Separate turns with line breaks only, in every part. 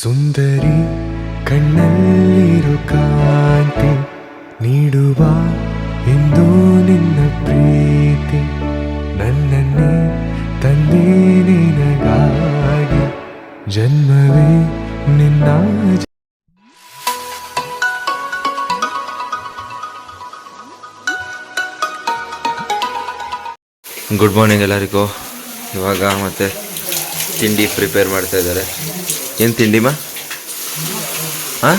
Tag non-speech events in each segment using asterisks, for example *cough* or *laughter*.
ಸುಂದರಿ ಕಣ್ಣಲ್ಲಿರು ಕಾಂತಿ ನೀಡುವ ಎಂದು ನಿನ್ನ ಪ್ರೀತಿ. ನನ್ನನ್ನು ತಂದೆ ನಿನಗಾಗಿ. ಜನ್ಮವೇ ನಿನ್ನ
ಗುಡ್ ಮಾರ್ನಿಂಗ್ ಎಲ್ಲರಿಗೂ. ಇವಾಗ ಮತ್ತೆ ತಿಂಡಿ ಪ್ರಿಪೇರ್ ಮಾಡ್ತಾ ಇದ್ದಾರೆ. ಏನು ತಿಂಡಿ ಹಾಂ?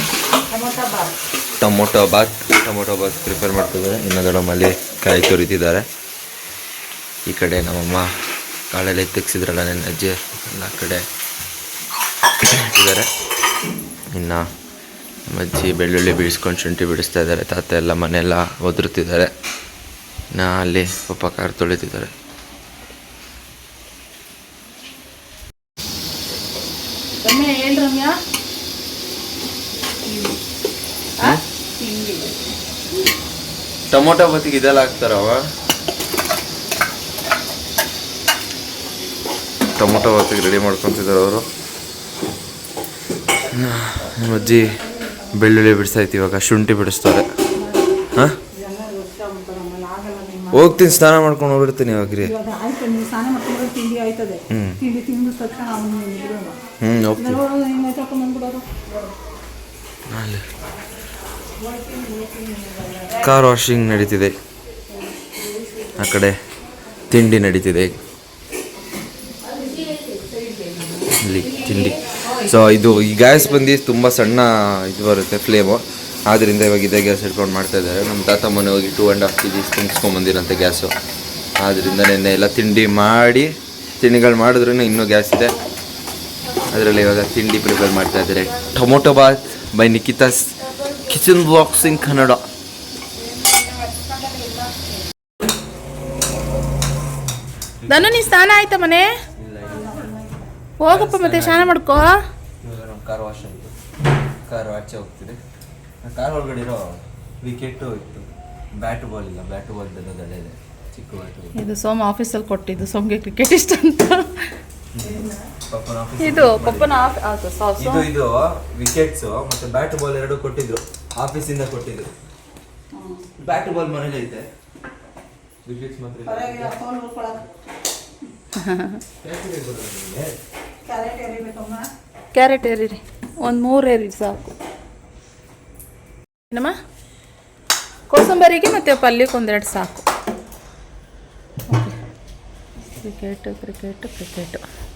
Tomato bath tomato bath prepare ಮಾಡ್ತಿದ್ದಾರೆ. ಇನ್ನು ದೊಡ್ಡಮ್ಮಲ್ಲಿ ಕಾಯಿ ತುರಿತಿದ್ದಾರೆ. ಈ ಕಡೆ ನಮ್ಮಮ್ಮ ಕಾಳಲ್ಲಿ ತೆಗ್ಸಿದ್ರಲ್ಲ ನನ್ನ ಅಜ್ಜಿ. ಎಲ್ಲ ಕಡೆ ಇದ್ದಾರೆ. ಇನ್ನು ನಮ್ಮ ಅಜ್ಜಿ ಬೆಳ್ಳುಳ್ಳಿ ಬೀಳಿಸ್ಕೊಂಡು ಶುಂಠಿ ಬಿಡಿಸ್ತಾ ಇದ್ದಾರೆ. ತಾತ ಎಲ್ಲ ಮನೆಯೆಲ್ಲ ಒದರುತ್ತಿದ್ದಾರೆ. ನಾ ಅಲ್ಲಿ ಪಪ್ಪ ಕಾರ್ ತೊಳಿತಿದ್ದಾರೆ.
ರಮ್ಯ ರಮ್ಯ?
ಟೊಮೊಟೊ ಬತ್ತಿಗೆ ಇದೆಲ್ಲ ಹಾಕ್ತಾರವ ಟೊಮೊಟೊ ಬತ್ತಿಗೆ ರೆಡಿ ಮಾಡ್ಕೊತಿದ್ದಾರೆ ಅವರು. ನಮ್ಮ ಅಜ್ಜಿ ಬೆಳ್ಳುಳ್ಳಿ ಬಿಡಿಸ್ತೈತಿ ಇವಾಗ ಶುಂಠಿ ಬಿಡಿಸ್ತಾರೆ. ಹಾಂ? ಹೋಗ್ತೀನಿ ಸ್ನಾನ ಮಾಡ್ಕೊಂಡು ಹೋಗ್ಬಿಡ್ತೀನಿ
ಇವಾಗ ರೀ ನೀವು
ಹ್ಞೂ ಹೋಗ್ತೀನಿ
ಹಿಂಗೆ
ಅಲ್ಲಿ ಕಾರ್ ವಾಷಿಂಗ್ ನಡೀತಿದೆ. ಆ ಕಡೆ ತಿಂಡಿ ನಡೀತಿದೆ. ಇಲ್ಲಿ ತಿಂಡಿ. ಸೊ ಇದು ಈ ಗ್ಯಾಸ್ ಬಂದು ತುಂಬ ಸಣ್ಣ ಇದು ಬರುತ್ತೆ ಫ್ಲೇಮು ಆದ್ದರಿಂದ ಇವಾಗ ಇದೇ ಗ್ಯಾಸ್ ಇಟ್ಕೊಂಡು ಮಾಡ್ತಾ ಇದ್ದಾರೆ. ನಮ್ಮ ತಾತ ಮನೆ ಹೋಗಿ two and half K G ತುಂಬಿಸ್ಕೊಂಬಂದಿರಂತೆ gas ಆದ್ದರಿಂದ ನೆನ್ನೆ ಎಲ್ಲ ತಿಂಡಿ ಮಾಡಿ ತಿಂಡಿಗಳು ಮಾಡಿದ್ರೂ ಇನ್ನೂ ಗ್ಯಾಸ್ ಇದೆ. ಅದರಲ್ಲಿ ಇವಾಗ ತಿಂಡಿ ಪ್ರಿಪೇರ್ ಮಾಡ್ತಾ ಇದ್ದಾರೆ. Tomato bath by Nikita's. Kitchen blogs in Kannada.
ನಾನು ನೀ ಸ್ನಾನ ಆಯ್ತಾ ಮನೆ? ಹೋಗಪ್ಪ ಮತ್ತೆ ಸ್ನಾನ ಮಾಡ್ಕೋ.
ಇವಾಗ ನಮ್ಮ ಕಾರ್ ವಾಶ್ ಆಯಿತು. ಕಾರ್ ಆಚೆ ಹೋಗ್ತಿದೆ. ಕಾರ್ ಒಳಗಡೆ ಇರೋ ವಿಕೆಟು ಇತ್ತು. ಬ್ಯಾಟ್ ಬಾಲ್ ಇಲ್ಲ. ಬ್ಯಾಟ್ ಬಾಲ್ ಇದೆ. ಚಿಕ್ಕ ಬ್ಯಾಟು
ಇದು ಸೋಮ ಆಫೀಸಲ್ಲಿ ಕೊಟ್ಟಿದ್ದು. ಸೋಮ್ಗೆ ಕ್ರಿಕೆಟ್ ಇಷ್ಟ ಅಂತ. ಇದು ಪಪ್ಪನ ಆಫ್-
ಇದು ಇದು ವಿಕೆಟ್ಸ್ ಮತ್ತೆ ಬ್ಯಾಟ್ ಬಾಲ್ ಎರಡು ಕೊಟ್ಟಿದ್ರು ಆಫೀಸಿಂದ ಕೊಟ್ಟಿದ್ರು ಬ್ಯಾಟ್ ಬಾಲ್ ಮನೇಲಿ ಐತೆ. ವಿಕೆಟ್ಸ್ ಮಾತ್ರ.
ಕ್ಯಾರೆಟ್ ಏರಿರಿ. ಒಂದು ಮೂರು ಏರಿ ಸಾಕು. ಏನಮ್ಮ? ಕೋಸಂಬರಿಗೆ ಮತ್ತು ಪಲ್ಯಕ್ಕೆ ಒಂದೆರಡು ಸಾಕು. ಕ್ರಿಕೆಟ್ ಕ್ರಿಕೆಟ್ ಕ್ರಿಕೆಟು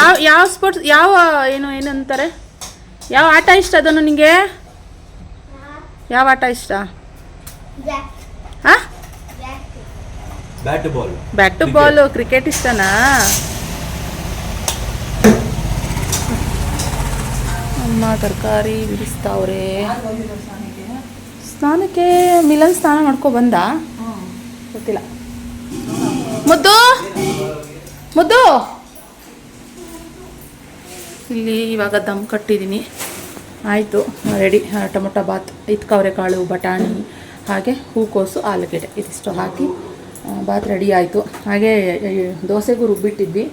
ಯಾವ ಯಾವ ಸ್ಪೋರ್ಟ್ಸ್ ಯಾವ ಏನು ಏನಂತಾರೆ? ಯಾವ ಆಟ ಇಷ್ಟ ಅದನ್ನು ನಿಮಗೆ ಯಾವ ಆಟ ಇಷ್ಟ? ಹಾಂ?
Bat
ball bat ball cricket ಇಷ್ಟನಾ? ಅಮ್ಮ ತರಕಾರಿ ಬಿಡಿಸ್ತಾವ್ರೆ. ಸ್ನಾನಕ್ಕೆ ಮಿಲನ್ ಸ್ನಾನ ಮಾಡ್ಕೊ ಬಂದ? ಗೊತ್ತಿಲ್ಲ. ಮುದ್ದು? ಮುದ್ದು? ಇಲ್ಲಿ ಇವಾಗ ದಮ್ ಕಟ್ಟಿದ್ದೀನಿ. ಆಯಿತು ರೆಡಿ ಟೊಮೊಟೊ ಬಾತ್ ಇತ್ಕವರೆ ಕಾಳು, ಬಟಾಣಿ, ಹಾಗೆ ಹೂಕೋಸು ಆಲೂಗೆಡ್ಡೆ. ಇದಿಷ್ಟು ಹಾಕಿ ಬಾತ್ ರೆಡಿ ಆಯಿತು. ಹಾಗೆ ದೋಸೆಗೂ ರುಬ್ಬಿಟ್ಟಿದ್ವಿ.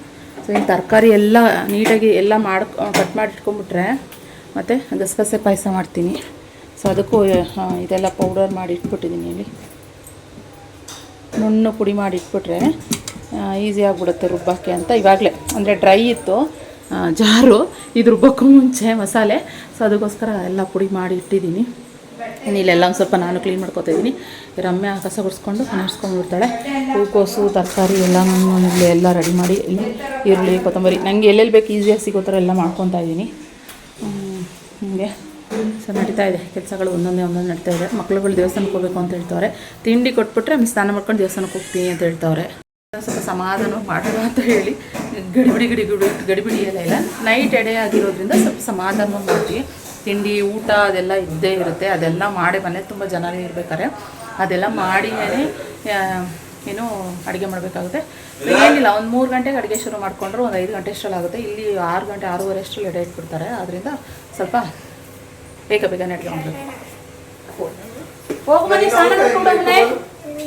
ಸೊ ಇನ್ನು ತರಕಾರಿ ಎಲ್ಲ ನೀಟಾಗಿ ಎಲ್ಲ ಮಾಡಿ ಕಟ್ ಮಾಡಿ ಇಟ್ಕೊಂಡ್ಬಿಟ್ರೆ ಮತ್ತು ಗಸಗಸೆ ಪಾಯಸ ಮಾಡ್ತೀನಿ. ಸೊ ಅದಕ್ಕೂ ಇದೆಲ್ಲ ಪೌಡರ್ ಮಾಡಿ ಇಟ್ಬಿಟ್ಟಿದ್ದೀನಿ ಇಲ್ಲಿ. ನುಣ್ಣು ಪುಡಿ ಮಾಡಿ ಇಟ್ಬಿಟ್ರೆ ಈಸಿ ಆಗಿಬಿಡುತ್ತೆ ರುಬ್ಬಕ್ಕೆ ಅಂತ ಇವಾಗಲೇ. ಅಂದರೆ ಡ್ರೈ ಇತ್ತು. ಜಾರು ಇದು ರುಬ್ಬಕ್ಕೂ ಮುಂಚೆ ಮಸಾಲೆ. ಸೊ ಅದಕ್ಕೋಸ್ಕರ ಎಲ್ಲ ಪುಡಿ ಮಾಡಿ ಇಟ್ಟಿದ್ದೀನಿ. ಇಲ್ಲೆಲ್ಲ ಒಂದು ಸ್ವಲ್ಪ ನಾನು ಕ್ಲೀನ್ ಮಾಡ್ಕೊತಾ ಇದ್ದೀನಿ. ರಮ್ಯ ಕಸ ಗುಡಿಸ್ಕೊಂಡು ನೆನೆಸ್ಕೊಂಡ್ಬಿಡ್ತಾಳೆ ಹೂಕೋಸು ತರಕಾರಿ ಎಲ್ಲ ನಾನು ಎಲ್ಲ ರೆಡಿ ಮಾಡಿ ಇಲ್ಲಿ ಈರುಳ್ಳಿ, ಕೊತ್ತಂಬರಿ. ನನಗೆ ಎಲ್ಲೆಲ್ಲಿ ಬೇಕು ಈಸಿಯಾಗಿ ಸಿಗೋ ಥರ ಎಲ್ಲ ಮಾಡ್ಕೊತಾ ಇದ್ದೀನಿ. ಹೀಗೆ. ಸೊ ನಡೀತಾ ಇದೆ. ಕೆಲಸಗಳು ಒಂದೊಂದೇ ಒಂದೊಂದು ನಡೀತಾ ಇದೆ. ಮಕ್ಳುಗಳು ದೇವಸ್ಥಾನಕ್ಕೆ ಹೋಗ್ಬೇಕು ಅಂತ ಹೇಳ್ತವ್ರೆ. ತಿಂಡಿ ಕೊಟ್ಬಿಟ್ರೆ, ಸ್ನಾನ ಮಾಡ್ಕೊಂಡು ದೇವಸ್ಥಾನಕ್ಕೆ ಹೋಗ್ತೀನಿ ಅಂತ ಹೇಳ್ತವ್ರೆ. ಸ್ವಲ್ಪ ಸಮಾಧಾನ ಮಾಡುವ ಅಂತ ಹೇಳಿ. ಗಡಿಬಿಡಿ ಗಡಿಬಿಡಿ ಗಡಿಬಿಡಿ ಎಲ್ಲ ಇಲ್ಲ. ನೈಟ್ ಎಡೆ ಆಗಿರೋದ್ರಿಂದ ಸ್ವಲ್ಪ ಸಮಾಧಾನ ಮಾಡ್ತೀವಿ. ತಿಂಡಿ, ಊಟ ಅದೆಲ್ಲ ಇದ್ದೇ ಇರುತ್ತೆ. ಅದೆಲ್ಲ ಮಾಡಿ ಮನೆ ತುಂಬ ಜನ ಇರ್ಬೇಕಾದ್ರೆ ಅದೆಲ್ಲ ಮಾಡಿ ಏನು ಅಡುಗೆ ಮಾಡಬೇಕಾಗುತ್ತೆ. ಏನಿಲ್ಲ, ಒಂದು ಮೂರು ಗಂಟೆಗೆ ಅಡುಗೆ ಶುರು ಮಾಡಿಕೊಂಡ್ರು ಒಂದು ಐದು ಗಂಟೆ ಅಷ್ಟರಲ್ಲಿ ಇಲ್ಲಿ ಆರು ಗಂಟೆ, ಆರೂವರೆ ಅಷ್ಟರಲ್ಲಿ ಎಡೆ ಇಟ್ಬಿಡ್ತಾರೆ. ಅದರಿಂದ ಸ್ವಲ್ಪ ಬೇಗ ಬೇಗನೆ ಹೋಗ್ಬನ್ನಿ.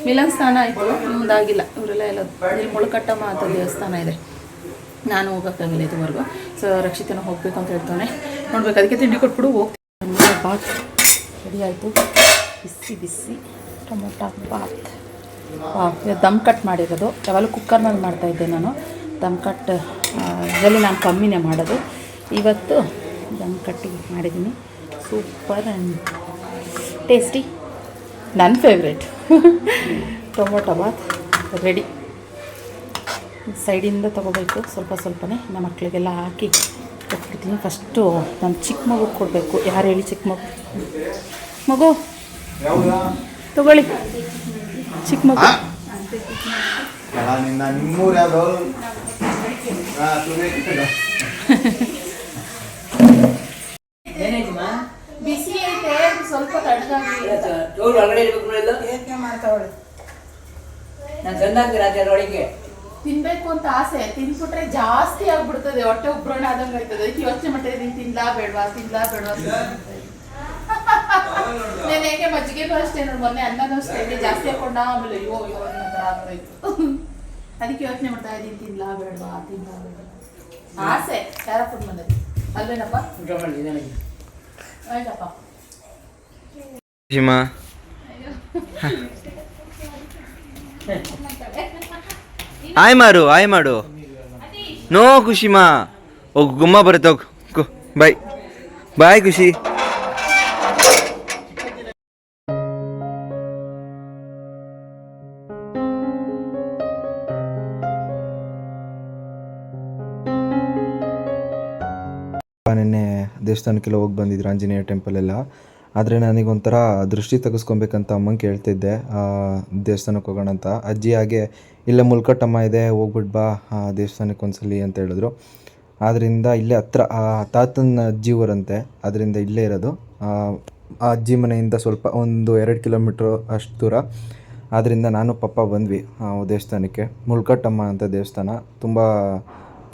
ಮಿಲನ್ ಸ್ನಾನ ಆಯಿತು. ಮುಂದಾಗಿಲ್ಲ. ಇವರೆಲ್ಲ ಎಲ್ಲ ಇಲ್ಲಿ ಮುಳುಕಟ್ಟಮ್ಮ ಅಂತ ದೇವಸ್ಥಾನ ಇದೆ. ನಾನು ಹೋಗೋಕ್ಕಾಗಲ್ಲ ಇದುವರೆಗೂ ಸೊ ರಕ್ಷಿತನ ಹೋಗಬೇಕು ಅಂತ ಹೇಳ್ತಾನೆ ನೋಡ್ಬೇಕು, ಅದಕ್ಕೆ ತಿಂಡಿ ಕೊಟ್ಬಿಡು, ಹೋಗ್ತೀನಿ. ಬಾತ್. ರೆಡಿ ಆಯಿತು. ಬಿಸಿ ಬಿಸಿ. ಟೊಮೊಟೊ, ಬಾತ್. ದಮ್ ಕಟ್ ಮಾಡಿರೋದು. ಯಾವಾಗಲೂ ಕುಕ್ಕರ್ನಲ್ಲಿ ಮಾಡ್ತಾಯಿದ್ದೆ ನಾನು. ದಮ್ ಕಟ್ ಇದರಲ್ಲಿ ನಾನು ಕಮ್ಮಿನೇ ಮಾಡೋದು. ಇವತ್ತು ದಮ್ ಕಟ್ಟಿ ಮಾಡಿದ್ದೀನಿ. Super and tasty. ನನ್ನ ಫೇವ್ರೇಟ್ *laughs* ಟೊಮೊಟೊ, ಬಾತ್. ರೆಡಿ. ಸೈಡಿಂದ ತೊಗೋಬೇಕು. ಸ್ವಲ್ಪ ಸ್ವಲ್ಪನೇ ನಮ್ಮ ಮಕ್ಕಳಿಗೆಲ್ಲ ಹಾಕಿ ಕೊಟ್ಬಿಡ್ತೀನಿ. ಫಸ್ಟು ನಾನು ಚಿಕ್ಕ ಮಗು ಕೊಡಬೇಕು. ಯಾರು ಹೇಳಿ ಚಿಕ್ಕ ಮಗು? ಮಗು ತಗೊಳ್ಳಿ. ಚಿಕ್ಕ ಮಗು.
ನಿನ್ನ ನಿಮ್ಮೂರು ಯಾವ್ದು?
ಬಿಸಿ ಐತೆ ಸ್ವಲ್ಪ ತಣ್ಣಗಾಗಿ
ಮಾಡ್ತಾವಳೆ ನಾನು ಚೆನ್ನಾಗಿ ರಾತ್ರಿ ಅದ್ರೊಳಗೆ.
ತಿನ್ಬೇಕು ಅಂತ ಆಸೆ ತಿನ್ಬಿಟ್ರೆ ಜಾಸ್ತಿ ಆಗ್ಬಿಡ್ತದೆ ಹೊಟ್ಟೆ ಉಬ್ರೋಣ ಆದಂಗೆ ಆಯ್ತದೆ ಅದಕ್ಕೆ ಯೋಚನೆ ಮಾಡ್ತಾ ಇದೀನಿ ತಿನ್ಲಾ ಬೇಡವಾ ತಿನ್ಲಾ ಬೇಡವಾ ನಾನು ಹೇಗೆ ಮಜ್ಜಿಗೆಗೂ ಅಷ್ಟೇ ನೋಡಿ ಮೊನ್ನೆ ಅನ್ನನೂ ಅಷ್ಟೇ ಜಾಸ್ತಿ ಹಾಕೊಂಡ ಆಮೇಲೆ ಅಯ್ಯೋ ಅಯ್ಯೋ ಅನ್ನೋ ಥರ ಅದಕ್ಕೆ ಯೋಚನೆ ಮಾಡ್ತಾ ಇದೀನಿ ತಿನ್ಲಾ ಬೇಡವಾ ತಿನ್ಲಾ ಬೇಡವಾ ಆಸೆ ಯಾರ ಫುಡ್ ಅಲ್ಲೇನಪ್ಪ ಅಲ್ವೇನಪ್ಪ
ಅಯ್ಯೋ
ಆಯ್ತಪ್ಪ.
ಖುಷಿಮಾ *laughs* ಆಯ್ ಮಾರು ಆಯ್ ಮಾಡು. ನೋ ಖುಷಿಮಾ. ಹೋಗು, ಗುಮ್ಮ ಬರುತ್ತೆ, ಹೋಗು ಬಾಯ್. ಬಾಯ್ ಖುಷಿ.
ನಿನ್ನೆ ದೇವಸ್ಥಾನಕ್ಕೆಲ್ಲ ಹೋಗಿ ಬಂದಿದ್ರು, ಆಂಜನೇಯ ಟೆಂಪಲ್ ಎಲ್ಲ. ಆದರೆ ನನಗೊಂಥರ ದೃಷ್ಟಿ ತೆಗೆಸ್ಕೊಬೇಕಂತ ಅಮ್ಮಂಗೆ ಕೇಳ್ತಿದ್ದೆ. ದೇವಸ್ಥಾನಕ್ಕೆ ಹೋಗೋಣ ಅಂತ. ಅಜ್ಜಿ ಹಾಗೆ, ಇಲ್ಲೇ ಮುಲ್ಕಟ್ಟಮ್ಮ ಇದೆ ಹೋಗ್ಬಿಟ್ಟು ಬಾ ದೇವಸ್ಥಾನಕ್ಕೆ ಒಂದ್ಸಲಿ ಅಂತ ಹೇಳಿದ್ರು. ಆದ್ದರಿಂದ ಇಲ್ಲೇ ಹತ್ರ ತಾತನ ಅಜ್ಜಿ ಊರಂತೆ. ಅದರಿಂದ ಇಲ್ಲೇ ಇರೋದು. ಆ ಅಜ್ಜಿ ಮನೆಯಿಂದ ಸ್ವಲ್ಪ ಒಂದು ಎರಡು ಕಿಲೋಮೀಟ್ರ್ ಅಷ್ಟು ದೂರ. ಆದ್ದರಿಂದ ನಾನು ಪಪ್ಪ ಬಂದ್ವಿ ದೇವಸ್ಥಾನಕ್ಕೆ. ಮುಲ್ಕಟ್ಟಮ್ಮ ಅಂತ ದೇವಸ್ಥಾನ. ತುಂಬ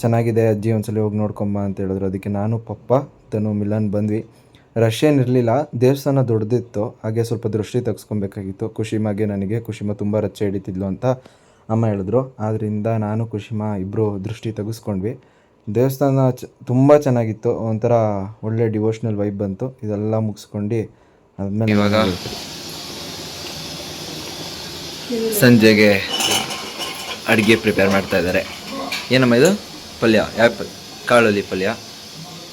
ಚೆನ್ನಾಗಿದೆ, ಅಜ್ಜಿ ಒಂದ್ಸಲಿ ಹೋಗಿ ನೋಡ್ಕೊಂಬ ಅಂತ ಹೇಳಿದ್ರು. ಅದಕ್ಕೆ ನಾನು ಪಪ್ಪ, ತನು ಮಿಲನ್ ಬಂದ್ವಿ. ರಶ್ ಏನಿರಲಿಲ್ಲ ದೇವಸ್ಥಾನ ದೊಡ್ಡದಿತ್ತು ಹಾಗೆ ಸ್ವಲ್ಪ ದೃಷ್ಟಿ ತೆಗೆಸ್ಕೊಬೇಕಾಗಿತ್ತು. ಖುಷಿಮಾಗೆ ನನಗೆ ಕುಶಿಮ ತುಂಬ ರಚ್ಚೆ ಹಿಡಿತಿದ್ಲು ಅಂತ ಅಮ್ಮ ಹೇಳಿದ್ರು. ಆದ್ದರಿಂದ ನಾನು ಕುಶಿಮ ಇಬ್ಬರು ದೃಷ್ಟಿ ತೆಗೆಸ್ಕೊಂಡ್ವಿ. ದೇವಸ್ಥಾನ ಚ ತುಂಬ ಚೆನ್ನಾಗಿತ್ತು. ಒಂಥರ ಒಳ್ಳೆ ಡಿವೋಷ್ನಲ್ ವೈಬ್ ಬಂತು. ಇದೆಲ್ಲ ಮುಗಿಸ್ಕೊಂಡು ಆದಮೇಲೆ
ಇವಾಗ ಸಂಜೆಗೆ ಅಡುಗೆ ಪ್ರಿಪೇರ್ ಮಾಡ್ತಾ ಇದ್ದಾರೆ. ಏನಮ್ಮ ಇದು? ಪಲ್ಯ? ಯಾವ ಪಲ್ಯ ಕಾಳಲ್ಲಿ ಪಲ್ಯ?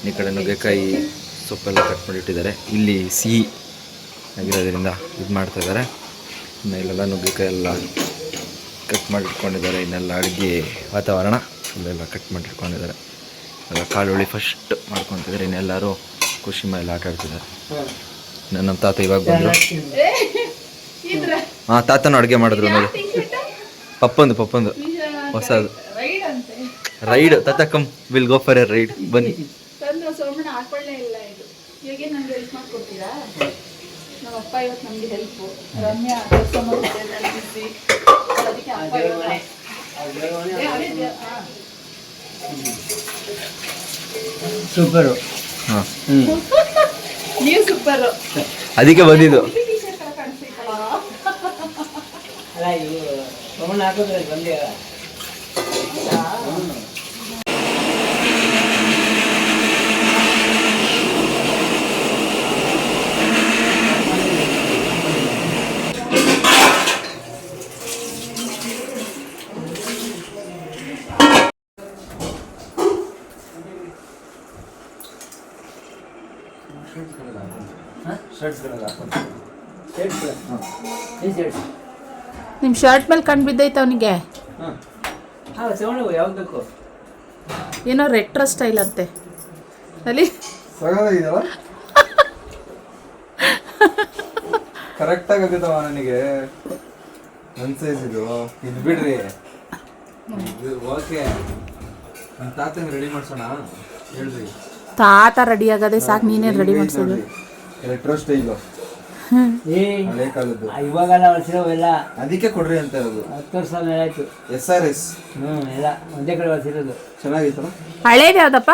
ಈ ಕಡೆ ನುಗ್ಗೆಕಾಯಿ. ಸೊಪ್ಪೆಲ್ಲ ಕಟ್ ಮಾಡಿಟ್ಟಿದ್ದಾರೆ. ಇಲ್ಲಿ ಸಿಹಿ ಆಗಿರೋದ್ರಿಂದ ಇದು ಮಾಡ್ತಾ ಇದ್ದಾರೆ. ಇನ್ನು ಇಲ್ಲೆಲ್ಲ ನುಗ್ಗೆಕಾಯಿ ಎಲ್ಲ ಕಟ್ ಮಾಡಿಟ್ಕೊಂಡಿದ್ದಾರೆ. ಇನ್ನೆಲ್ಲ ಅಡುಗೆ ವಾತಾವರಣ ಇಲ್ಲೆಲ್ಲ ಕಟ್ ಮಾಡಿಟ್ಕೊಂಡಿದ್ದಾರೆ. ಎಲ್ಲ ಕಾಳುಳ್ಳಿ ಫಸ್ಟ್ ಮಾಡ್ಕೊತಿದ್ದಾರೆ. ಇನ್ನೆಲ್ಲರೂ ಖುಷಿ ಮೇಲೆ ಆಟ ಆಡ್ತಿದ್ದಾರೆ. ಇನ್ನು ನಮ್ಮ ತಾತ ಇವಾಗ ಬಂದರು. ಹಾಂ ತಾತನೂ ಅಡುಗೆ ಮಾಡಿದ್ರು ನೋಡಿ ಪಪ್ಪಂದು ಪಪ್ಪಂದು. ಹೊಸದು. ರೈಡ್ ತಾತ come will go for a ride ಬನ್ನಿ.
ಇಲ್ಲ ಇದು ಹೆಲ್ಪ್ ಮಾಡ್ಕೊಡ್ತೀರಾ? ನಮ್ಮ ಅಪ್ಪ ಇವತ್ತು ನಮಗೆ ಹೆಲ್ಪು ರಮ್ಯಾ ಕೆಲಸ ಮಾಡ್ತಿದ್ದೆ ಅದಕ್ಕೆ ಅಪ್ಪ.
ಸೂಪರು.
ನೀವು ಸೂಪರು.
ಅದಕ್ಕೆ ಬಂದಿದ್ದು.
ಅಲ್ಲ ಇವು ತೊಗೊಂಡು ಹಾಕಿದ್ರೆ ಬಂದೆ
ನಿಮ್ಮ ಶರ್ಟ್ ಮೇಲೆ ಕಣ್ಣು ಬಿದ್ದೈತೆ ಅವನಿಗೆ. ಏನೋ ರೆಟ್ರೋ ಸ್ಟೈಲ್ ಅಂತೆ. ಅಲ್ಲಿ?
ಕರೆಕ್ಟ್ ಆಗುತ್ತವ ನನಗೆ. ನನ್ನ ಸೈಜ್ ಇದು. ಇದು ಬಿಡ್ರಿ. ಓಕೆ ನನ್ನ ತಾತಂಗೆ ರೆಡಿ ಮಾಡ್ಸೋಣ? ಹೇಳ್ರಿ.
ತಾತ ರೆಡಿ ಆಗದೆ ಸಾಕು ನೀನೇ ರೆಡಿ ಮಾಡಿಸೋದು?
ರೆಟ್ರೋ ಸ್ಟೈಲು ಹಳೆ ಕಾಲದ್ದು
ಇವಾಗೆಲ್ಲ ವರ್ಷಿರೋವೆಲ್ಲ
ಅದಕ್ಕೆ ಕೊಡ್ರಿ ಅಂತ ಇರೋದು.
ಹತ್ತು ವರ್ಷ ಮೇಲೆ ಆಯ್ತು.
S R S.
ಹ್ಞೂ ಎಲ್ಲ ಒಂದೇ ಕಡೆ ವರ್ಷಿರೋದು
ಚೆನ್ನಾಗಿತ್ತು
ಹಳೇದು ಯಾವ್ದಪ್ಪ?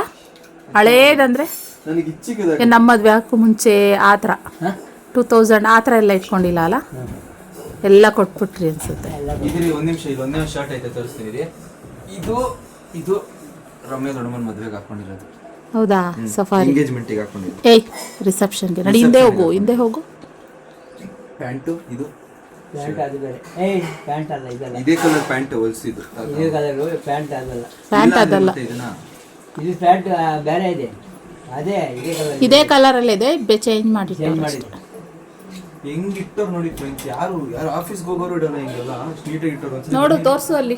ಹಳೇದಂದ್ರೆ?
ನನಗೆ
ನಮ್ಮ ಮದ್ವೆ ಹಾಕು ಮುಂಚೆ ಆ ಥರ. ಟೂ ತೌಸಂಡ್ ಆ ಥರ ಎಲ್ಲ ಇಟ್ಕೊಂಡಿಲ್ಲ ಅಲ್ಲ? ಎಲ್ಲ ಕೊಟ್ಬಿಟ್ರಿ ಅನ್ಸುತ್ತೆ.
ಇದ್ರಿ ಒಂದ್ ನಿಮಿಷ ಇದು ಒಂದೇ ಶರ್ಟ್ ಐತೆ ತೋರಿಸ್ತೀನಿ ರೀ ಇದು ಇದು ರಮ್ಯ ದೊಡ್ಡಮ್ಮನ ಮದುವೆಗೆ ಹಾಕೊಂಡಿರೋದು.
ಹೌದಾ? ಸಫಾರಿ
ಎಂಗೇಜ್ಮೆಂಟಿಗೆ
ಏಯ್ ರಿಸೆಪ್ಷನ್ಗೆ ನಡಿ ಹಿಂದೆ ಹೋಗು ಹಿಂದೆ ಹೋಗು.
ಪ್ಯಾಂಟು ಇದು?
ಪ್ಯಾಂಟ್ ಅದು ಬೇರೆ. ಏಯ್ ಪ್ಯಾಂಟ್ ಅಲ್ಲ ಇದಲ್ಲ.
ಇದೇ ಕಲರ್ ಪ್ಯಾಂಟ್ ಹೊಲಿಸಿದ್ದು.
ಇದೇ ಕಲರು ಪ್ಯಾಂಟ್ ಅದಲ್ಲ.
ಪ್ಯಾಂಟ್ ಅದಲ್ಲ.
ಇದನ್ನ?
ಇದು ಪ್ಯಾಂಟ್ ಬೇರೆ ಇದೆ. ಅದೇ ಇದೇ ಕಲರ್
ಇದೇ. ಬೆ ಚೇಂಜ್ ಮಾಡಿ
ಚೇಂಜ್ ಮಾಡಿದ್ದು.
ಹೆಂಗ್ ಇಟ್ಟವ್ರು ನೋಡಿ ಫ್ರೆಂಡ್ಸ್ ಯಾರು ಯಾರು ಆಫೀಸ್ಗೆ ಹೋಗೋರು ಇಡಲ್ಲ ಹಿಂಗೆಲ್ಲ ನೀಟಾಗಿ ಇಟ್ಟವ್ರು ಒಂದ್ಸಲ
ನೋಡು ತೋರಿಸು ಅಲ್ಲಿ.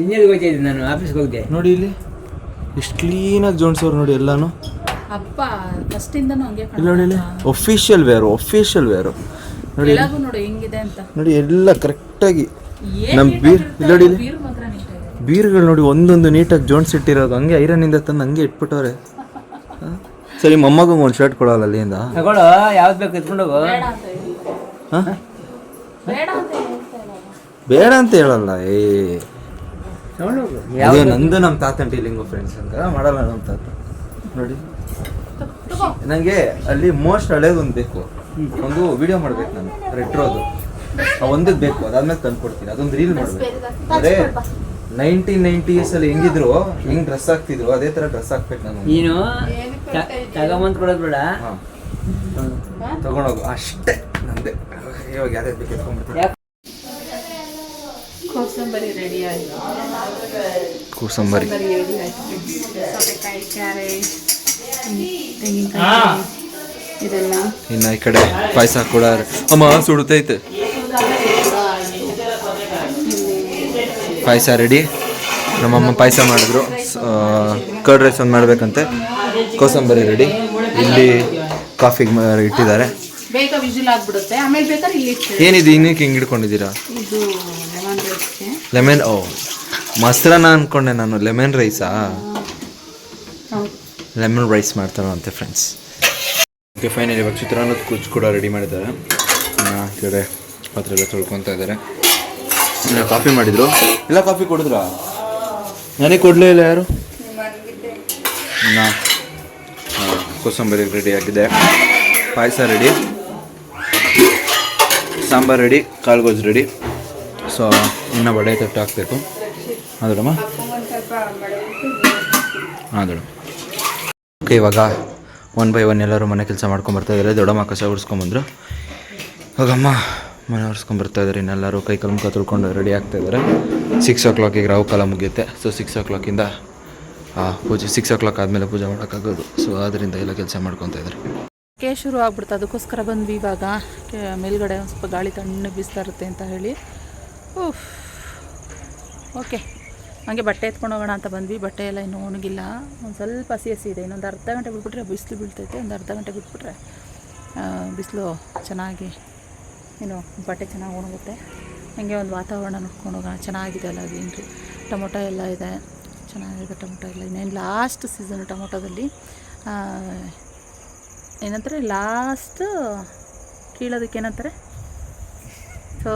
ಇನ್ನೇನು ಹೋಗ್ತಾ ನಾನು ಆಫೀಸ್ಗೆ ಹೋಗಿದ್ದೆ
ನೋಡಿ ಇಲ್ಲಿ. ಎಷ್ಟು ಕ್ಲೀನಾಗಿ ಜೋಡಿಸೋರು ನೋಡಿ ಎಲ್ಲಾನು.
ಅಪ್ಪ ಫಸ್ಟಿಂದನೂ ಹಂಗೆ
ಇಲ್ಲ ನೋಡಿ ಒಫಿಷಿಯಲ್ ವೇರು ಒಫಿಷಿಯಲ್ ವೇರು ನೋಡಿ
ನೋಡು ಹೆಂಗಿದೆ ಅಂತ.
ನೋಡಿ ಎಲ್ಲ ಕರೆಕ್ಟಾಗಿ ನಮ್ಮ ಬೀರ್ ಇಲ್ಲಿ ನೋಡಿ ಬೀರ್ಗಳು ನೋಡಿ ಒಂದೊಂದು ನೀಟಾಗಿ ಜೋಡಿಸಿಟ್ಟಿರೋದು. ಹಂಗೆ ಐರನ್ನಿಂದ ತಂದು ಹಂಗೆ ಇಟ್ಬಿಟ್ಟವ್ರೆ? ಸರಿ ಮೊಮ್ಮಗಂಗೆ ಒಂದು ಶರ್ಟ್ ಕೊಡೋಲ್ಲ ಅಲ್ಲಿಂದ?
ತಗೊಳ್ಳೋ ಯಾವ್ದು ಬೇಕು ಎತ್ಕೊಂಡು ಹೋಗು.
ಬೇಡ ಅಂತ ಹೇಳಿಲ್ಲ.
ಹ?
ಬೇಡ ಅಂತ ಹೇಳ್ತಾ
ಬೇಡ ಅಂತ ಹೇಳಲ್ಲ ಏ. ನಂದು ನಮ್ಮ ತಾತಂಟಿ ಡೀಲಿಂಗು ಫ್ರೆಂಡ್ಸ್ ಅಂತ ಮಾಡಲ್ಲ ನಮ್ಮ ತಾತ. ನೋಡಿ. ನನಗೆ ಅಲ್ಲಿ ಮೋಸ್ಟ್ ಹಳೇದೊಂದು ಬೇಕು. ಒಂದು ವಿಡಿಯೋ ಮಾಡ್ಬೇಕು ನಾನು ರೆಟ್ರೋದು ಒಂದಕ್ಕೆ ಬೇಕು ಅದಾದ್ಮೇಲೆ ತಂದು ಕೊಡ್ತೀನಿ ಅದೊಂದು ರೀಲ್ ಮಾಡ್ಬೇಕು. ಅದೇ ನೈನ್ಟೀನ್ ನೈನ್ಟೀಸ್ ಅಲ್ಲಿ ಹೆಂಗಿದ್ರು ಹೆಂಗ್ ಡ್ರೆಸ್ ಹಾಕ್ತಿದ್ರು ಅದೇ ತರ ಡ್ರೆಸ್ ಹಾಕ್ಬೇಕು ನಾನು.
ನೀನು ತಗೊಂಬಂದ್ ಕೊಡೋದು ಬೇಡ.
ತಗೊಂಡೋಗು. ಅಷ್ಟೇ ನಂದೆ. ಇವಾಗ ಯಾವ್ದು ಬೇಕು ಎತ್ಕೊಂಡ್ಬಿಡ್ತೀನಿ.
ಕೋಸಂಬರಿ ರೆಡಿ ಆಯ್ತು.
ಕೋಸಂಬರಿ.
ರೆಡಿ ಆಯಿತು. ಸೌತೆಕಾಯಿ ಕ್ಯಾರೆಟ್. ಇದೆಲ್ಲ
ಇನ್ನು ಈ ಕಡೆ ಪಾಯಸ ಕೂಡ ಅಮ್ಮ ಸುಡುತ್ತೈತೆ ಪಾಯಸ ರೆಡಿ ನಮ್ಮಮ್ಮ ಪಾಯಸ ಮಾಡಿದ್ರು. ಕರ್ಡ್ ರೈಸ್ ಒಂದು ಮಾಡಬೇಕಂತೆ. ಕೋಸಂಬರಿ ರೆಡಿ ಇಲ್ಲಿ ಕಾಫಿಗೆ ಇಟ್ಟಿದ್ದಾರೆ.
ಏನಿದೆ ವಿಜಿಲ್ ಆಗ್ಬಿಡುತ್ತೆ. ಆಮೇಲೆ ಬೇಕಾದ್ರೆ ಇಲ್ಲಿ ಇಟ್ಟು
ಏನಿದು ಇನ್ನಕ್ಕೆ ಹಿಂಗೆ ಹಿಡ್ಕೊಂಡಿದ್ದೀರಾ?
ಇದು ಲೆಮನ್ ರೈಸ್ಗೆ
ಲೆಮನ್ ಓ. ಮೊಸರನ್ನ ಅಂದ್ಕೊಂಡೆ ನಾನು. ಲೆಮನ್ ರೈಸಾ ಲೆಮನ್ ರೈಸ್ ಮಾಡ್ತಾರಂತೆ ಫ್ರೆಂಡ್ಸ್ ಓಕೆ ಫೈನಲ್ ಇವಾಗ ಚಿತ್ರಾನ್ನದ ಕುಚ್ಚು ಕೂಡ ರೆಡಿ ಮಾಡಿದ್ದಾರೆ. ಕಡೆ ಪಾತ್ರೆ ಎಲ್ಲ ತೊಳ್ಕೊತಾ ಇದ್ದಾರೆ ಇನ್ನು ಕಾಫಿ ಮಾಡಿದ್ರು. ಇಲ್ಲ ಕಾಫಿ ಕುಡಿದ್ರಾ? ನನಗೆ ಕೊಡಲೇ ಇಲ್ಲ ಯಾರು? ಕೋಸಂಬರಿ ರೆಡಿ ಆಗಿದೆ. ಪಾಯಸ ರೆಡಿ ಸಾಂಬಾರು ರೆಡಿ ಕಾಳುಗೋಜು ರೆಡಿ ಸೊ ಇನ್ನು ಬಡೆ ತಟ್ಟು ಹಾಕಬೇಕು ಅದಮ್ಮ ಹಾಂ ಓಕೆ, ಇವಾಗ ಒನ್ ಬೈ ಒನ್ ಎಲ್ಲರೂ ಮನೆ ಕೆಲಸ ಮಾಡ್ಕೊಂಬರ್ತಾ ಇದ್ದಾರೆ ದೊಡ್ಡಮ್ಮ ಕಸ ಉಡ್ಸ್ಕೊಂಬಂದ್ರು ಇವಾಗಮ್ಮ ಮನೆ ಇದ್ದಾರೆ ಇನ್ನೆಲ್ಲರೂ ಕೈ ಕಾಲು ಮುಖ ತೊಳ್ಕೊಂಡು ರೆಡಿ ಆಗ್ತಾ ಇದ್ದಾರೆ ಸಿಕ್ಸ್ ಓ ಕ್ಲಾಕಿಗೆ ರಾವು ಕಾಲ ಮುಗಿಯುತ್ತೆ. ಸೊ ಸಿಕ್ಸ್ ಓ ಕ್ಲಾಕಿಂದ ಪೂಜೆ ಸಿಕ್ಸ್ ಓ ಕ್ಲಾಕ್ ಆದಮೇಲೆ ಪೂಜೆ ಮಾಡೋಕ್ಕಾಗೋದು. ಸೊ ಅದರಿಂದ ಎಲ್ಲ ಕೆಲಸ ಮಾಡ್ಕೊತಾ ಇದ್ದಾರೆ
ಕೆ ಶುರು ಆಗ್ಬಿಡ್ತು ಅದಕ್ಕೋಸ್ಕರ ಬಂದ್ವಿ ಇವಾಗ. ಮೇಲ್ಗಡೆ ಒಂದು ಸ್ವಲ್ಪ ಗಾಳಿ ತಣ್ಣಗೆ ಬೀಸ್ತಾ ಇರುತ್ತೆ ಅಂತ ಹೇಳಿ. ಓಕೆ. ಹಾಗೆ ಬಟ್ಟೆ ಎತ್ಕೊಂಡು ಹೋಗೋಣ ಅಂತ ಬಂದ್ವಿ. ಬಟ್ಟೆ ಎಲ್ಲ ಇನ್ನೂ ಒಣಗಿಲ್ಲ. ಒಂದು ಸ್ವಲ್ಪ ಹಸಿ ಹಸಿ ಇದೆ. ಇನ್ನೊಂದು ಅರ್ಧ ಗಂಟೆ ಬಿಟ್ಬಿಟ್ರೆ ಬಿಸಿಲು ಬೀಳ್ತೈತೆ. ಒಂದು ಅರ್ಧ ಗಂಟೆ ಬಿಟ್ಬಿಟ್ರೆ ಬಿಸಿಲು ಚೆನ್ನಾಗಿ ಏನು ಬಟ್ಟೆ ಚೆನ್ನಾಗಿ ಒಣಗುತ್ತೆ. ಹಂಗೆ ಒಂದು ವಾತಾವರಣ ನೋಡ್ಕೊಂಡು ಹೋಗೋಣ. ಚೆನ್ನಾಗಿದೆ ಅಲ್ಲ ಗ್ರೀನ್ರಿ. ಟೊಮೊಟೊ ಎಲ್ಲ ಇದೆ. ಚೆನ್ನಾಗಿದೆ ಟೊಮೊಟೊ ಎಲ್ಲ ಇನ್ನೇನು ಲಾಸ್ಟ್ ಸೀಸನ್ ಟೊಮೊಟೊದಲ್ಲಿ ಏನಂತಾರೆ? ಲಾಸ್ಟ್ ಕೀಳೋದಕ್ಕೆ ಏನಂತಾರೆ? ಸೊ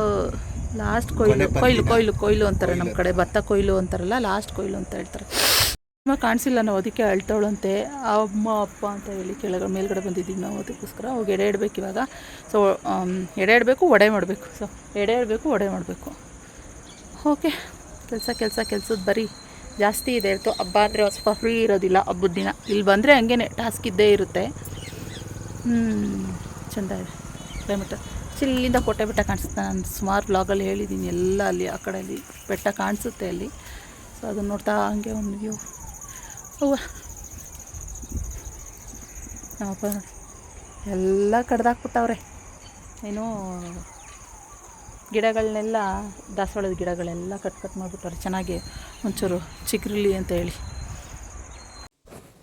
ಲಾಸ್ಟ್ ಕೊಯ್ಲು ಕೊಯ್ಲು ಕೊಯ್ಲು ಕೊಯ್ಲು ಅಂತಾರೆ ನಮ್ಮ ಕಡೆ. ಭತ್ತ ಕೊಯ್ಲು ಅಂತಾರಲ್ಲ ಲಾಸ್ಟ್ ಕೊಯ್ಲು ಅಂತ ಹೇಳ್ತಾರೆ. ತುಂಬ ಕಾಣಿಸಿಲ್ಲ ನಾವು ಅದಕ್ಕೆ ಅಳ್ತವಳಂತೆ ಅಮ್ಮ ಅಪ್ಪ ಅಂತ ಹೇಳಿ ಕೆಳಗಡೆ ಮೇಲ್ಗಡೆ ಬಂದಿದ್ದೀವಿ ನಾವು ಅದಕ್ಕೋಸ್ಕರ. ಹೋಗಿ ಎಡೆ ಇಡಬೇಕು ಇವಾಗ. ಸೊ ಎಡೆ ಇಡಬೇಕು ಒಡೆ ಮಾಡಬೇಕು. ಸೊ ಎಡೆ ಇಡಬೇಕು ಒಡೆ ಮಾಡಬೇಕು. ಓಕೆ ಕೆಲಸ ಕೆಲಸ ಕೆಲ್ಸದ ಬರೀ. ಜಾಸ್ತಿ ಇದೆ. ಇರ್ತು ಹಬ್ಬ ಅಂದರೆ ಸ್ವಲ್ಪ ಫ್ರೀ ಇರೋದಿಲ್ಲ ಹಬ್ಬದ ದಿನ. ಇಲ್ಲಿ ಬಂದರೆ ಹಂಗೇ ಟಾಸ್ಕ್ ಇದ್ದೇ ಇರುತ್ತೆ. ಹ್ಞೂ ಚೆಂದ ಇದೆ. ಕ್ಲೈಮೇಟ್ ಇಲ್ಲಿಂದ ಕೋಟೆ ಬೆಟ್ಟ ಕಾಣಿಸುತ್ತೆ. ನಾನು ಸುಮಾರು ಬ್ಲಾಗಲ್ಲಿ ಹೇಳಿದ್ದೀನಿ ಎಲ್ಲ ಅಲ್ಲಿ, ಆ ಕಡೆ ಅಲ್ಲಿ ಬೆಟ್ಟ ಕಾಣಿಸುತ್ತೆ ಅಲ್ಲಿ. ಸೊ ಅದನ್ನು ನೋಡ್ತಾ ಹಂಗೆ ಒಂದು ವ್ಯೂ ಅವ್ವ. ನಮ್ಮಪ್ಪ ಎಲ್ಲ ಕಡ್ದಾಕ್ಬಿಟ್ಟವ್ರೆ. ಏನು ಗಿಡಗಳನ್ನೆಲ್ಲ ದಾಸವಾಳದ ಗಿಡಗಳೆಲ್ಲ ಕಟ್ ಕಟ್ ಮಾಡಿಬಿಟ್ಟವ್ರೆ. ಚೆನ್ನಾಗಿ ಒಂಚೂರು ಚಿಗುರಲಿ ಅಂತ ಹೇಳಿ.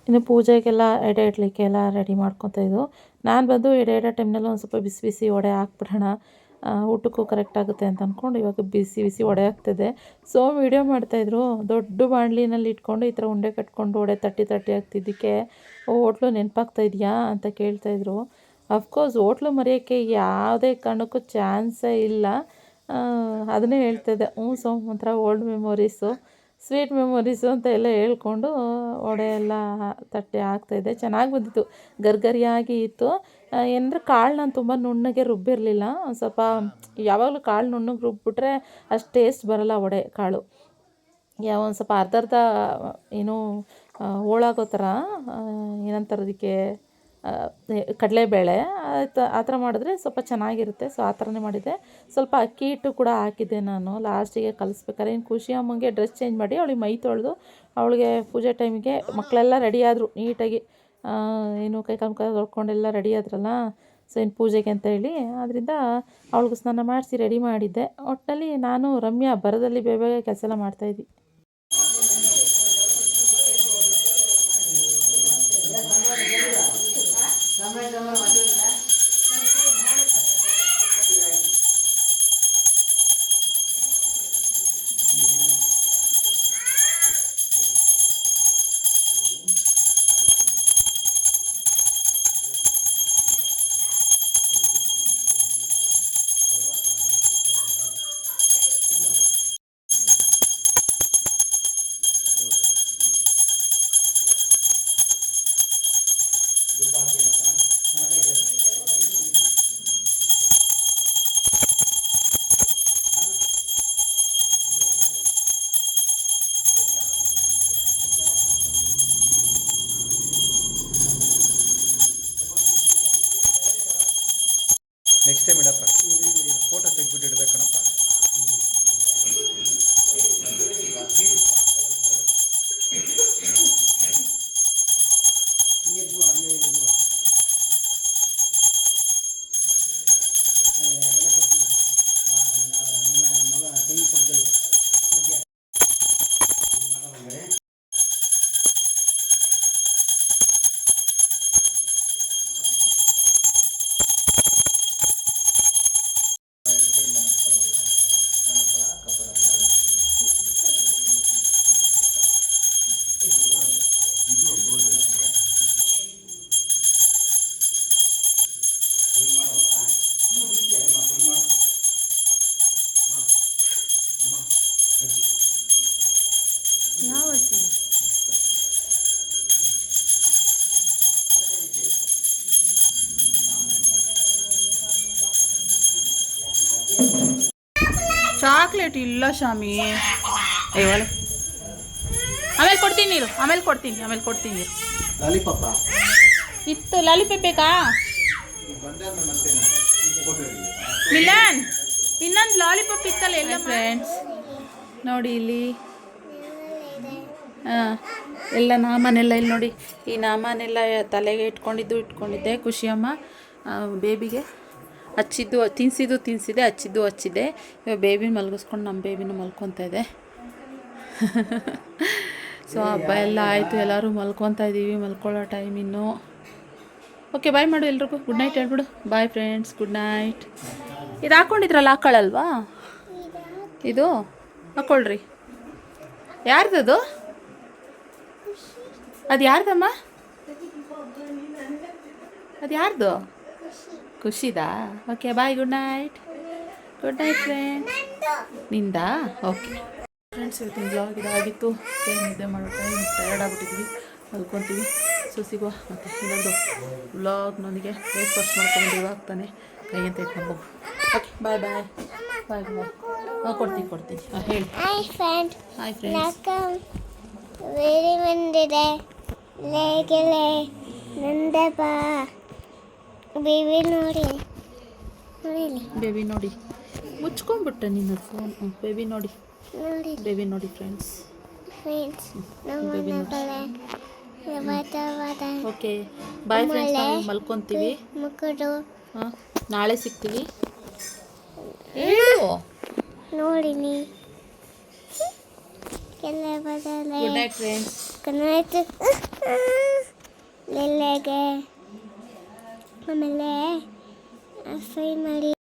ಇನ್ನು ಪೂಜೆಗೆಲ್ಲ ಎಡೆ ಇಡಲಿಕ್ಕೆ ಎಲ್ಲ ರೆಡಿ ಮಾಡ್ಕೊತಾ ಇದ್ದು ನಾನು ಬಂದು ಎಡೆ ಟೈಮ್ನಲ್ಲಿ ಒಂದು ಸ್ವಲ್ಪ ಬಿಸಿ ಬಿಸಿ ಒಡೆ ಹಾಕ್ಬಿಡೋಣ. ಊಟಕ್ಕೂ ಕರೆಕ್ಟ್ ಆಗುತ್ತೆ ಅಂತ ಅಂದ್ಕೊಂಡು ಇವಾಗ ಬಿಸಿ ಬಿಸಿ ಒಡೆ ಆಗ್ತಿದೆ ಸೊ ವೀಡಿಯೋ ಮಾಡ್ತಾಯಿದ್ರು. ದೊಡ್ಡ ಬಾಣಲಿನಲ್ಲಿ ಇಟ್ಕೊಂಡು ಈ ಥರ ಉಂಡೆ ಕಟ್ಕೊಂಡು ಒಡೆ ತಟ್ಟಿ ತಟ್ಟಿ ಹಾಕ್ತಿದ್ದಕ್ಕೆ. ಹೋಟ್ಲು ನೆನಪಾಗ್ತಾ ಇದೆಯಾ ಅಂತ ಕೇಳ್ತಾಯಿದ್ರು. ಅಫ್ಕೋರ್ಸ್ ಹೋಟ್ಲು ಮರೆಯೋಕ್ಕೆ ಯಾವುದೇ ಕಾರಣಕ್ಕೂ ಚಾನ್ಸೇ ಇಲ್ಲ. ಅದನ್ನೇ ಹೇಳ್ತಾಯಿದ್ದೆ ಹ್ಞೂ ಸೊ ಒಂಥರ ಓಲ್ಡ್ ಮೆಮೊರೀಸು ಸ್ವೀಟ್ ಮೆಮೊರೀಸು ಅಂತ ಎಲ್ಲ ಹೇಳ್ಕೊಂಡು ವಡೆ ಎಲ್ಲ ತಟ್ಟೆ ಆಗ್ತಾಯಿದೆ ಚೆನ್ನಾಗಿ ಬಂದಿತ್ತು. ಗರ್ಗರಿಯಾಗಿ ಇತ್ತು. ಏನಂದರೆ ಕಾಳು ನಾನು ತುಂಬ ನುಣ್ಣಗೆ ರುಬ್ಬಿರಲಿಲ್ಲ. ಸ್ವಲ್ಪ ಯಾವಾಗಲೂ ಕಾಳು ನುಣ್ಣಗೆ ರುಬ್ಬಿಟ್ರೆ ಅಷ್ಟು ಟೇಸ್ಟ್ ಬರಲ್ಲ ವಡೆ, ಕಾಳು. ಯಾವ ಒಂದು ಸ್ವಲ್ಪ ಅರ್ಧ ಅರ್ಧ ಏನು ಹೋಳಾಗೋ ಥರ ಏನಂತಾರೆ ಅದಕ್ಕೆ ಕಡಲೆಬೇಳೆ ಆ ಥರ ಮಾಡಿದ್ರೆ ಸ್ವಲ್ಪ ಚೆನ್ನಾಗಿರುತ್ತೆ. ಸೊ ಆ ಥರನೇ ಮಾಡಿದ್ದೆ. ಸ್ವಲ್ಪ ಅಕ್ಕಿ ಹಿಟ್ಟು ಕೂಡ ಹಾಕಿದ್ದೆ ನಾನು. ಲಾಸ್ಟಿಗೆ ಕಲಿಸ್ಬೇಕಾದ್ರೆ ಏನು ಖುಷಿ ಅಮ್ಮಂಗೆ ಡ್ರೆಸ್ ಚೇಂಜ್ ಮಾಡಿ ಅವಳಿಗೆ ಮೈ ತೊಳೆದು ಅವಳಿಗೆ ಪೂಜೆ ಟೈಮಿಗೆ ಮಕ್ಕಳೆಲ್ಲ ರೆಡಿ ಆದರು. ನೀಟಾಗಿ ಏನು ಕೈ ಕಾಲು ಮುಖ ತೊಳ್ಕೊಂಡೆಲ್ಲ ರೆಡಿ ಆದ್ರಲ್ಲ. ಸೊ ಏನು ಪೂಜೆಗೆ ಅಂತ ಹೇಳಿ. ಆದ್ದರಿಂದ ಅವಳಿಗೂ ಸ್ನಾನ ಮಾಡಿಸಿ ರೆಡಿ ಮಾಡಿದ್ದೆ. ಒಟ್ಟಿನಲ್ಲಿ ನಾನು ರಮ್ಯಾ ಬರದಲ್ಲಿ ಬೇಗ ಬೇಗ ಕೆಲಸ ಎಲ್ಲ ಮಾಡ್ತಾಯಿದ್ವಿ
咱们怎么我？就
是。ತೆಗ್ಬಿಟ್ಟು ಚಾಕ್ಲೇಟ್ ಇಲ್ಲ ಶಾಮಿ. ಅಯ್ಯೋಳೆ ಆಮೇಲೆ ಕೊಡ್ತೀನಿ ನೀರು ಆಮೇಲೆ ಕೊಡ್ತೀನಿ ಆಮೇಲೆ ಕೊಡ್ತೀನಿ ನೀರು. ಇತ್ತು ಲಾಲಿಪಾಪ್ ಬೇಕಾ? ಮಿಲನ್ ಇನ್ನೊಂದು ಲಾಲಿಪಾಪ್ ಇತ್ತಲ್ಲ ಎಲ್ಲ ಫ್ರೆಂಡ್ಸ್ ನೋಡಿ ಇಲ್ಲಿ. ಹಾಂ ಎಲ್ಲ ನಾಮನೆಲ್ಲ ಇಲ್ಲಿ ನೋಡಿ. ಈ ನಾಮನೆಲ್ಲ ತಲೆಗೆ ಇಟ್ಕೊಂಡಿದ್ದು ಇಟ್ಕೊಂಡಿದ್ದೆ ಖುಷಿಯಮ್ಮ ಬೇಬಿಗೆ. ಹಚ್ಚಿದ್ದು, ತಿನ್ಸಿದ್ದು ತಿನ್ಸಿದೆ, ಹಚ್ಚಿದ್ದು ಹಚ್ಚಿದೆ. ಇವಾಗ ಬೇಬಿನ ಮಲಗಿಸ್ಕೊಂಡು ನಮ್ಮ ಬೇಬಿನ ಮಲ್ಕೊತಾ ಇದೆ. *laughs* ಸೊ ಹಬ್ಬ ಎಲ್ಲ ಆಯಿತು. ಎಲ್ಲರೂ ಮಲ್ಕೊತಾ ಇದ್ದೀವಿ ಮಲ್ಕೊಳ್ಳೋ ಟೈಮ್ ಇನ್ನು. ಓಕೆ ಬಾಯ್ ಮಾಡು ಎಲ್ರಿಗೂ. ಗುಡ್ ನೈಟ್ ಹೇಳ್ಬಿಡು. ಬಾಯ್ ಫ್ರೆಂಡ್ಸ್ ಗುಡ್ ನೈಟ್ ಇದು ಹಾಕ್ಕೊಂಡಿದ್ರಲ್ಲ ಹಾಕೊಳ್ಳಲ್ವಾ ಇದು? ಹಾಕ್ಕೊಳ್ರಿ ಯಾರ್ದದು? ಅದು ಯಾರ್ದಮ್ಮ ಅದು ಯಾರ್ದು ಖುಷಿದಾ? Okay bye good night good night friend ನಿಂದಾ? ಓಕೆ ಫ್ರೆಂಡ್ಸ್ ಇವತ್ತಿನ ಬ್ಲಾಗ್ ಇದಾಗಿತ್ತು. ಏನು ನಿದ್ದೆ ಮಾಡೋ ಟೈಮ್ ಟಯರ್ಡ್ ಆಗ್ಬಿಟ್ಟಿದ್ವಿ. ಮಲ್ಕೊತೀವಿ. ಸೊ ಸಿಗುವ. ಮತ್ತು ಇನ್ನೊಂದು ಬ್ಲಾಗ್ನೊಂದಿಗೆ ಬ್ರೇಕ್ಫಾಸ್ಟ್ ಮಾಡ್ಕೊಂಡು ಇವಾಗ ತಾನೆ ಕೈ ಅಂತ ಇಟ್ಕೊಂಡು ಓಕೆ ಬಾಯ್ ಬಾಯ್ ಬಾಯ್ ಬಾಯ್ ಹಾಂ ಕೊಡ್ತೀನಿ ಕೊಡ್ತೀನಿ. ಹಾಂ ಹೇಳಿ.
ಹಾಯ್ ಫ್ರೆಂಡ್
ಹಾಯ್
ಫ್ರೆಂಡ್ ಬಂದಿದೆ ಲೇಗೆಲೆ ನಂದೆ ಬಾ. ಬೇಬಿ ನೋಡಿ.
ಬೇಬಿ ನೋಡಿ. ಮುಚ್ಕೊಂಡ್ಬಿಟ್ಟೆ ನಿನ್ನ ಫೋನ್ ಬೇಬಿ ನೋಡಿ.
ನೋಡಿ.
ಬೇಬಿ ನೋಡಿ ಫ್ರೆಂಡ್ಸ್ ಓಕೆ ಬಾಯ್ ಫ್ರೆಂಡ್ಸ್ ನಾವು? ಮಲ್ಕೊತೀವಿ. ಹಾಂ ನಾಳೆ ಸಿಗ್ತೀವಿ. ನೋಡಿ
ನೋಡಿನಿ. ಎಲ್ಲ ಬದಲೆ
ಗುಡ್ ನೈಟ್ ಫ್ರೆಂಡ್ಸ್
ಕನಾಯ್ತು ಲೆಲ್ಲೆಗೆ. ಆಮೇಲೆ ಫ್ರೈ ಮಾಡಿ